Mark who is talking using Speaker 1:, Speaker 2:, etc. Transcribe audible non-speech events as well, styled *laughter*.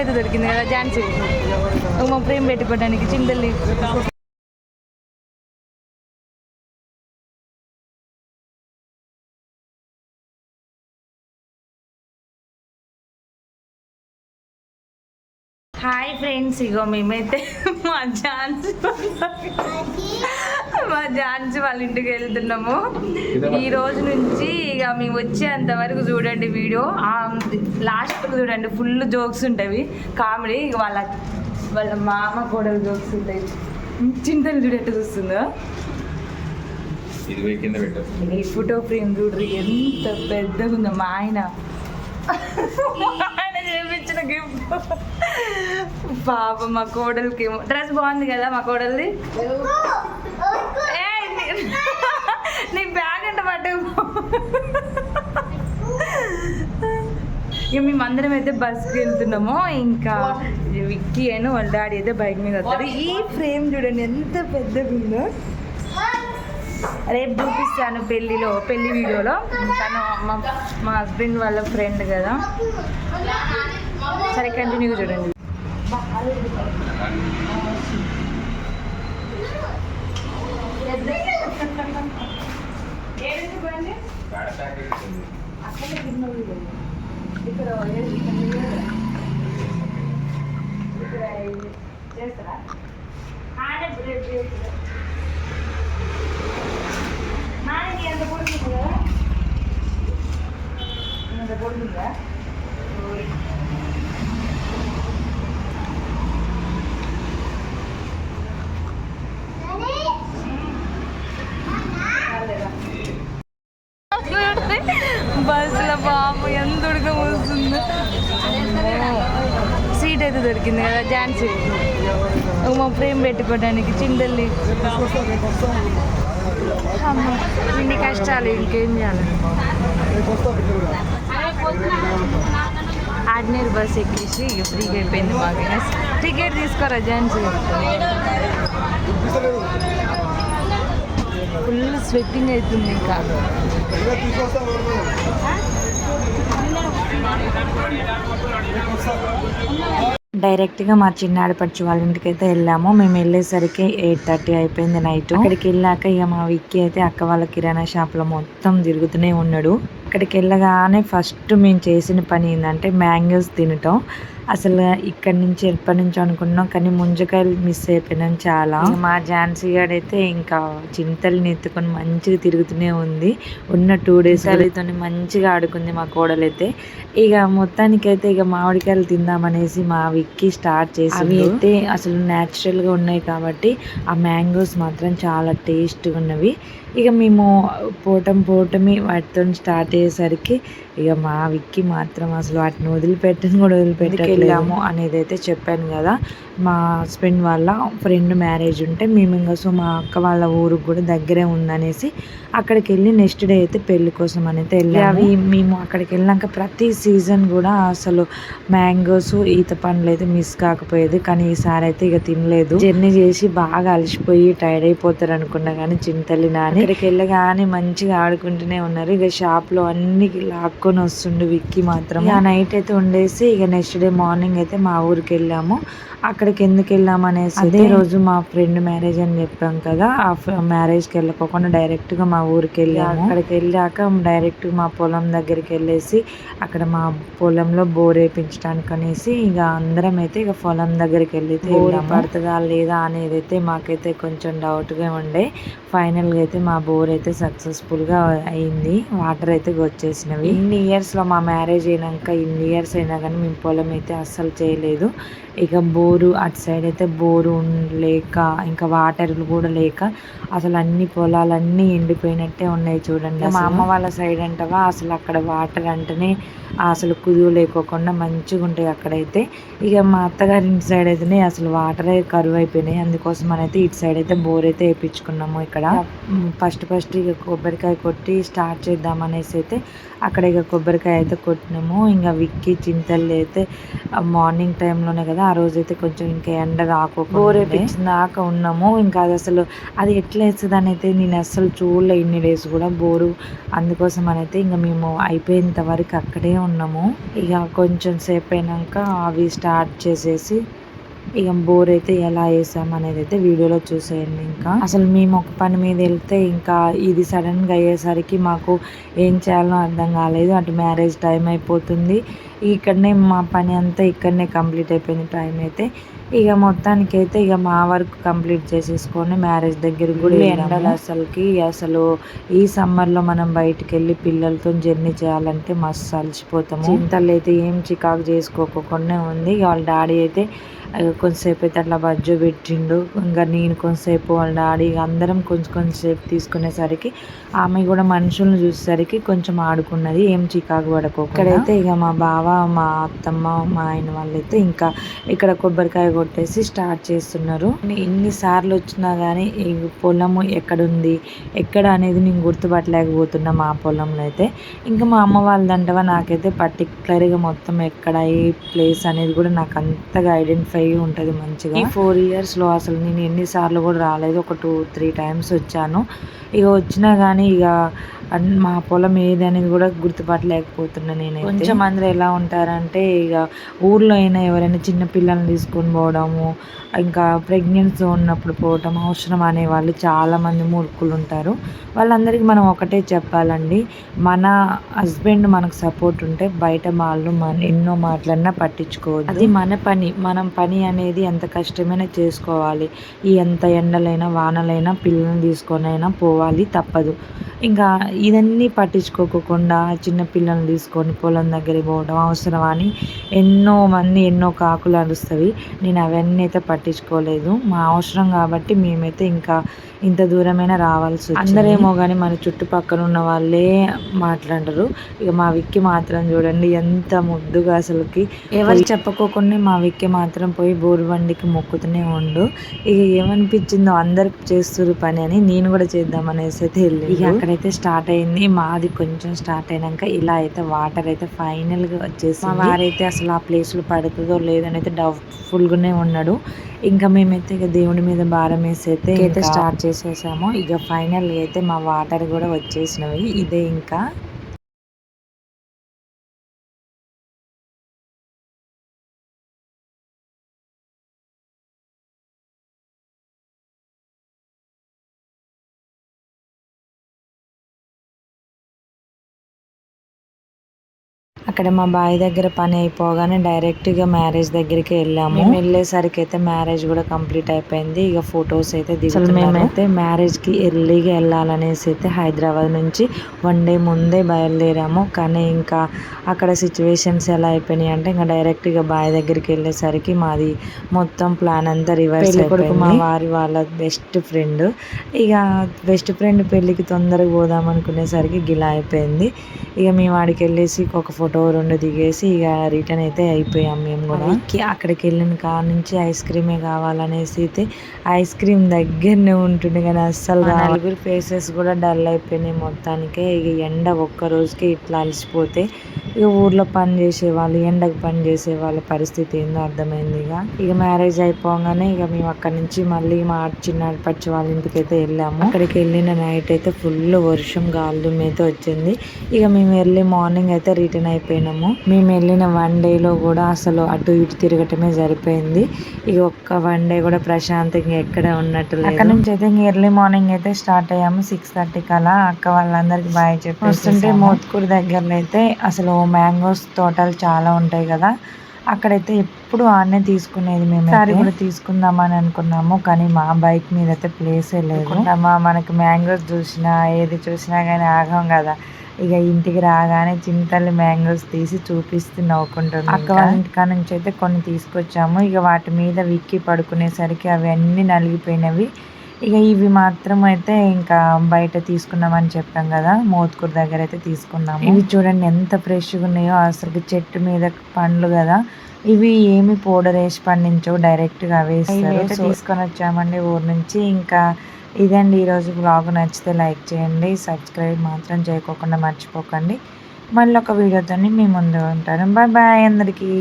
Speaker 1: అయితే దొరికింది కదా ఝాన్సీ మా ప్రేమ్ పెట్టుకోవడానికి చింతల్లి ఫ్రెండ్స్ ఇగో మేమైతే *laughs* మా ఝాన్సీ మా ఝాన్సీ వాళ్ళ ఇంటికి వెళ్తున్నాము. ఈ రోజు నుంచి ఇక మేము వచ్చేంత వరకు చూడండి వీడియో. లాస్ట్ చూడండి ఫుల్ జోక్స్ ఉంటాయి కామెడీ ఇక వాళ్ళ వాళ్ళ మామ కూడా జోక్స్ ఉంటాయి. చింతలు చూడు ఎట్ట చూస్తుందో ఈ ఫోటో ఫ్రేమ్ చూడ్రి ఎంత పెద్దగా ఉందో మా ఆయన. ఇచ్చిన గిఫ్ట్ పాప మా కోడలికి డ్రెస్ బాగుంది కదా మా కోడలిది? నీ- బ్యాగ్ అంటే పట్టు? ఇక మేమందరం అయితే బస్కి వెళ్తున్నాము. ఇంకా విక్కీ అయిన వాళ్ళ డాడీ అయితే బైక్ మీద వస్తారు ఈ ఫ్రేమ్ చూడండి ఎంత పెద్దగా ఉందో. రేపు చూపిస్తాను పెళ్ళిలో పెళ్ళి వీడియోలో. తను మా మా హస్బెండ్ వాళ్ళ ఫ్రెండ్ కదా. సరే కంటిన్యూగా చూడండి చేస్తారా నాన్నకి ఎంత పొడుగుంది కదా ఎంత పొడుగుందా బస్సులో బాబు ఎంత ఉడక వస్తుంది సీట్ దొరికింది కదా ఝాన్సీ మా ఫ్రేమ్ పెట్టుకోవడానికి చింతల్లి ఇన్ని కష్టాలు ఇంకేం చేయాలి? ఆర్డినరీ బస్ ఎక్కేసి ఫ్రీగా అయిపోయింది మాకు టికెట్ తీసుకోరా ఝాన్సీ ఫుల్ స్వెట్టింగ్ అవుతుంది ఇంకా.
Speaker 2: డైరెక్ట్గా మా చిన్నాడు ఆడపడుచు వాళ్ళ ఇంటికి అయితే వెళ్ళాము. మేము వెళ్ళేసరికి ఎయిట్ థర్టీ అయిపోయింది నైట్. అక్కడికి వెళ్ళాక ఇక మా విక్కీ అయితే అక్క వాళ్ళ కిరాణా షాప్లో మొత్తం తిరుగుతూనే ఉన్నాడు. అక్కడికి వెళ్ళగానే ఫస్ట్ మేము చేసిన పని ఏంటంటే మ్యాంగోస్ తినటం. అసలు ఇక్కడి నుంచి ఎప్పటి నుంచి అనుకున్నాం కానీ ముంజకాయలు మిస్ అయిపోయినాం చాలా. మా ఝాన్సీ గారు అయితే ఇంకా చింతలు ఎత్తుకొని మంచిగా తిరుగుతూనే ఉంది. ఉన్న టూ డేస్ వాళ్ళతో మంచిగా ఆడుకుంది మా కోడలైతే. ఇక మొత్తానికైతే ఇక మామిడికాయలు తిందామనేసి మా విక్కి స్టార్ట్ చేసి అవి అయితే అసలు న్యాచురల్గా ఉన్నాయి కాబట్టి ఆ మ్యాంగోస్ మాత్రం చాలా టేస్ట్గా ఉన్నవి. ఇక మేము పోవటం పోవటమే వాటితో స్టార్ట్ అయ్యేసరికి ఇక మా విక్కి మాత్రం అసలు వాటిని వదిలిపెట్టని కూడా వదిలిపెట్టలేము అనేది అయితే చెప్పాను కదా. మా హస్బెండ్ వాళ్ళ ఫ్రెండ్ మ్యారేజ్ ఉంటే మేము ఇంకా సో మా అక్క వాళ్ళ ఊరికి కూడా దగ్గరే ఉందనేసి అక్కడికి వెళ్ళి నెక్స్ట్ డే అయితే పెళ్ళి కోసం అనేది వెళ్ళి అవి మేము అక్కడికి వెళ్ళాక ప్రతి సీజన్ కూడా అసలు మ్యాంగోస్ ఈత పండ్లు అయితే మిస్ కాకపోయేది. కానీ ఈసారి అయితే ఇక తినలేదు. జర్నీ చేసి బాగా అలసిపోయి టైర్డ్ అయిపోతారు అనుకున్నా కానీ చింతలి నాని ఇక్కడికి వెళ్ళగానే మంచిగా ఆడుకుంటూనే ఉన్నారు. ఇక షాప్లో అన్ని లాక్కొని వస్తుండు విక్కీ మాత్రం ఆ నైట్ అయితే ఉండేసి ఇక నెక్స్ట్ డే మార్నింగ్ అయితే మా ఊరికి వెళ్ళాము. అక్కడికి ఎందుకు వెళ్ళాము అనేసి అదే. రోజు మా ఫ్రెండ్ మ్యారేజ్ అని చెప్పాం కదా ఆ మ్యారేజ్కి వెళ్ళకోకుండా డైరెక్ట్గా మా ఊరికి వెళ్ళాము. అక్కడికి వెళ్ళాక డైరెక్ట్ మా పొలం దగ్గరికి వెళ్ళేసి అక్కడ మా పొలంలో బోర్ వేయించడానికి అనేసి ఇక అందరం అయితే ఇక పొలం దగ్గరికి వెళ్ళి బోర్ పడుతుందా లేదా అనేది అయితే మాకైతే కొంచెం డౌట్గా ఉండే. ఫైనల్గా అయితే మా బోర్ అయితే సక్సెస్ఫుల్గా అయింది. వాటర్ అయితే వచ్చేసినవి. ఇన్ని ఇయర్స్లో మా మ్యారేజ్ అయినాక ఇన్ని ఇయర్స్ అయినా కానీ మేము పొలం అయితే అస్సలు చేయలేదు. ఇక బోరు అటు సైడ్ అయితే బోరు లేక ఇంకా వాటర్లు కూడా లేక అసలు అన్ని పొలాలన్నీ ఎండిపోయినట్టే ఉన్నాయి చూడండి మా అమ్మ వాళ్ళ సైడ్ అంటవా అసలు అక్కడ వాటర్ అంటేనే అసలు కుదువు లేకోకుండా మంచిగా ఉంటాయి అక్కడైతే. ఇక మా అత్తగారి ఇంటి సైడ్ అయితేనే అసలు వాటరే కరువు అయిపోయినాయి అందుకోసం అయితే ఇటు సైడ్ అయితే బోర్ అయితే వేయించుకున్నాము ఇక్కడ. ఫస్ట్ ఫస్ట్ ఇక కొబ్బరికాయ కొట్టి స్టార్ట్ చేద్దాం అనేసి అయితే అక్కడ ఇక ఇక కొబ్బరికాయ అయితే కొట్టినాము. ఇంకా విక్కి చింతలు అయితే మార్నింగ్ టైంలోనే కదా ఆ రోజు అయితే కొంచెం ఇంకా ఎండ రాకోకుండా బోర్ దాకా ఉన్నాము. ఇంకా అది అసలు అది ఎట్లా వేస్తుంది అని అయితే నేను అసలు చూడలే ఇన్ని డేస్ కూడా బోరు. అందుకోసం అని అయితే ఇంకా మేము అయిపోయేంత వరకు అక్కడే ఉన్నాము. ఇక కొంచెం సేపు అయినాక అవి స్టార్ట్ చేసేసి ఇక బోర్ అయితే ఎలా వేసాం అనేది అయితే వీడియోలో చూసేయండి ఇంకా. అసలు మేము ఒక పని మీద వెళ్తే ఇంకా ఇది సడన్గా అయ్యేసరికి మాకు ఏం చేయాలో అర్థం కాలేదు. అటు మ్యారేజ్ టైం అయిపోతుంది. ఇక్కడనే మా పని అంతా ఇక్కడనే కంప్లీట్ అయిపోయింది టైం అయితే. ఇక మొత్తానికి అయితే ఇక మా వర్క్ కంప్లీట్ చేసేసుకొని మ్యారేజ్ దగ్గర కూడా ఎండలు అసలుకి అసలు ఈ సమ్మర్లో మనం బయటికి వెళ్ళి పిల్లలతో జర్నీ చేయాలంటే మస్తు అలసిపోతాము. చింతలు అయితే ఏం చికాకు చేసుకోకుండా ఉంది. ఇక వాళ్ళ డాడీ అయితే కొంతసేపు అయితే అట్లా బజ్జో పెట్టిండు. ఇంకా నేను కొంతసేపు వాళ్ళ డాడీ అందరం కొంచెం కొంచెంసేపు తీసుకునేసరికి ఆమె కూడా మనుషులను చూసేసరికి కొంచెం ఆడుకున్నది ఏం చికాకు పడకో ఇక్కడైతే ఇక మా బావ మా అత్తమ్మ మా ఆయన వాళ్ళైతే ఇంకా ఇక్కడ కొబ్బరికాయ కొట్టేసి స్టార్ట్ చేస్తున్నారు. ఎన్నిసార్లు వచ్చినా కానీ ఈ పొలము ఎక్కడుంది? ఎక్కడ అనేది నేను గుర్తుపట్టలేకపోతున్నా మా పొలంలో అయితే. ఇంకా మా అమ్మ వాళ్ళదంటవా నాకైతే పర్టికులర్గా మొత్తం ఎక్కడ ఏ ప్లేస్ అనేది కూడా నాకు అంతగా ఐడెంటిఫై ఉంటుంది మంచిగా. ఈ ఫోర్ ఇయర్స్లో అసలు నేను ఎన్నిసార్లు కూడా రాలేదు. ఒక టూ త్రీ టైమ్స్ వచ్చాను. ఇక వచ్చినా కానీ ఇక మా పొలం ఏది అనేది కూడా గుర్తుపట్టలేకపోతున్నా నేను కొంచెం అందరూ ఎలా ఉంటారంటే ఇక ఊర్లో అయినా ఎవరైనా చిన్న పిల్లల్ని తీసుకొని పోవడము ఇంకా ప్రెగ్నెన్సీ ఉన్నప్పుడు పోవటం అవసరం అనే వాళ్ళు చాలామంది మూర్ఖులు ఉంటారు వాళ్ళందరికీ మనం ఒకటే చెప్పాలండి మన హస్బెండ్ మనకు సపోర్ట్ ఉంటే బయట వాళ్ళు మన ఎన్నో మాటలన్నా పట్టించుకోవద్దు. అది మన పని మనం పని అనేది ఎంత కష్టమైనా చేసుకోవాలి. ఈ ఎంత ఎండలైనా వానలైనా పిల్లల్ని తీసుకొని అయినా పోవాలి తప్పదు. ఇంకా ఇదన్నీ పట్టించుకోకుండా చిన్న పిల్లల్ని తీసుకొని పొలం దగ్గరికి పోవడం అవసరం అని ఎన్నో మంది ఎన్నో కాకులు అరుస్తవి. నేను అవన్నీ అయితే పట్టించుకోలేదు. మా అవసరం కాబట్టి మేమైతే ఇంకా ఇంత దూరమైనా రావాల్సి అందరేమో కానీ మన చుట్టుపక్కల ఉన్న వాళ్ళే మాట్లాడరు. ఇక మా విక్కి మాత్రం చూడండి ఎంత ముద్దుగా అసలుకి ఎవరు చెప్పుకోకుండా మా విక్కి మాత్రం పోయి బోరు బండికి మొక్కుతూనే ఉండు. ఇక ఏమనిపించిందో అందరు చేస్తురు పని అని నేను కూడా చేద్దాం అనేసి అయితే వెళ్ళి ఇక అక్కడైతే స్టార్ట్ అయింది. మాది కొంచెం స్టార్ట్ అయినాక ఇలా అయితే వాటర్ అయితే ఫైనల్గా వచ్చేసి వారైతే అసలు ఆ ప్లేస్లో పడుతుందో లేదని అయితే డౌట్ఫుల్ గానే ఉన్నాడు. ఇంకా మేమైతే ఇక దేవుడి మీద భారం వేసి అయితే అయితే స్టార్ట్ చేసేసాము. ఇక ఫైనల్ అయితే మా వాటర్ కూడా వచ్చేసినవి. ఇదే ఇంకా. అక్కడ మా బావి దగ్గర పని అయిపోగానే డైరెక్ట్గా మ్యారేజ్ దగ్గరికి వెళ్ళాము. వెళ్ళేసరికి అయితే మ్యారేజ్ కూడా కంప్లీట్ అయిపోయింది. ఇక ఫొటోస్ అయితే దిగుతున్నాము మేమైతే మ్యారేజ్కి ఎర్లీగా వెళ్ళాలనేసి అయితే హైదరాబాద్ నుంచి వన్ డే ముందే బయలుదేరాము. కానీ ఇంకా అక్కడ సిచ్యువేషన్స్ ఎలా అయిపోయినాయి అంటే ఇంకా డైరెక్ట్గా బావి దగ్గరికి వెళ్ళేసరికి మాది మొత్తం ప్లాన్ అంతా రివర్స్ అయిపోయింది. మా వారి వాళ్ళ బెస్ట్ ఫ్రెండ్. ఇక బెస్ట్ ఫ్రెండ్ పెళ్ళికి తొందరగా పోదాం అనుకునేసరికి గిలా అయిపోయింది. ఇక మేము ఆడికి వెళ్ళేసి ఒక ఫోటో రెండు దిగేసి ఇక రిటర్న్ అయితే అయిపోయాం మేము కూడా. అక్కడికి వెళ్ళిన కాడ నుంచి ఐస్ క్రీమే కావాలనేసి అయితే ఐస్ క్రీమ్ దగ్గరనే ఉంటుండే కానీ అస్సలు నలుగురు ఫేసెస్ కూడా డల్ అయిపోయినాయి మొత్తానికే. ఇక ఎండ ఒక్క రోజుకి ఇట్లా అలసిపోతే ఇక ఊర్లో పని చేసే వాళ్ళు ఎండకు పని చేసే వాళ్ళ పరిస్థితి ఏందో అర్థమైంది ఇక. ఇక మ్యారేజ్ అయిపోగానే ఇక మేము అక్కడ నుంచి మళ్ళీ మా చిన్న పచ్చి వాళ్ళ ఇంటికి అయితే వెళ్ళాము. అక్కడికి వెళ్ళిన నైట్ అయితే ఫుల్ వర్షం గాలి అయితే వచ్చింది. ఇక మేము ఎర్లీ మార్నింగ్ అయితే రిటర్న్ అయిపోయినాము. మేము వెళ్ళిన వన్ డేలో కూడా అసలు అటు ఇటు తిరగటమే సరిపోయింది. ఇక ఒక్క వన్ డే కూడా ప్రశాంతంగా ఎక్కడ ఉన్నట్టు లేదు. అక్కడ నుంచి అయితే ఎర్లీ మార్నింగ్ అయితే స్టార్ట్ అయ్యాము. సిక్స్ థర్టీకి అలా అక్క వాళ్ళందరికి బాయ్ చెప్పి వస్తుంటే మోత్కూరు దగ్గరలో అయితే అసలు మ్యాంగోస్ తోటలు చాలా ఉంటాయి కదా. అక్కడైతే ఎప్పుడు ఆడనే తీసుకునేది మేము సారి కూడా తీసుకుందామని అనుకున్నాము కానీ మా బైక్ మీద అయితే ప్లేసే లేదు. మా మనకి మ్యాంగోస్ చూసినా ఏది చూసినా కానీ ఆగం కదా. ఇక ఇంటికి రాగానే చింతల్లి మ్యాంగోస్ తీసి చూపిస్తూ నవ్వుకుంటుంది అక్క వాళ్ళ ఇంటికా నుంచి అయితే కొన్ని తీసుకొచ్చాము. ఇక వాటి మీద విక్కి పడుకునేసరికి అవి అన్ని నలిగిపోయినవి. ఇక ఇవి మాత్రం అయితే ఇంకా బయట తీసుకున్నామని చెప్పాం కదా. మోత్కూర్ దగ్గర అయితే తీసుకున్నాము. ఇవి చూడండి ఎంత ఫ్రెష్గా ఉన్నాయో. అసలు చెట్టు మీద పండ్లు కదా. ఇవి ఏమి పౌడర్ వేసి పండించవు. డైరెక్ట్గా వేస్తారు. తీసుకొని వచ్చామండి ఊరు నుంచి. ఇంకా ఇదండి ఈరోజు బ్లాగ్ నచ్చితే లైక్ చేయండి సబ్స్క్రైబ్ మాత్రం చేయకోకుండా మర్చిపోకండి. మళ్ళీ ఒక వీడియోతో మీ ముందు ఉంటాను. బాయ్ బాయ్ అందరికీ.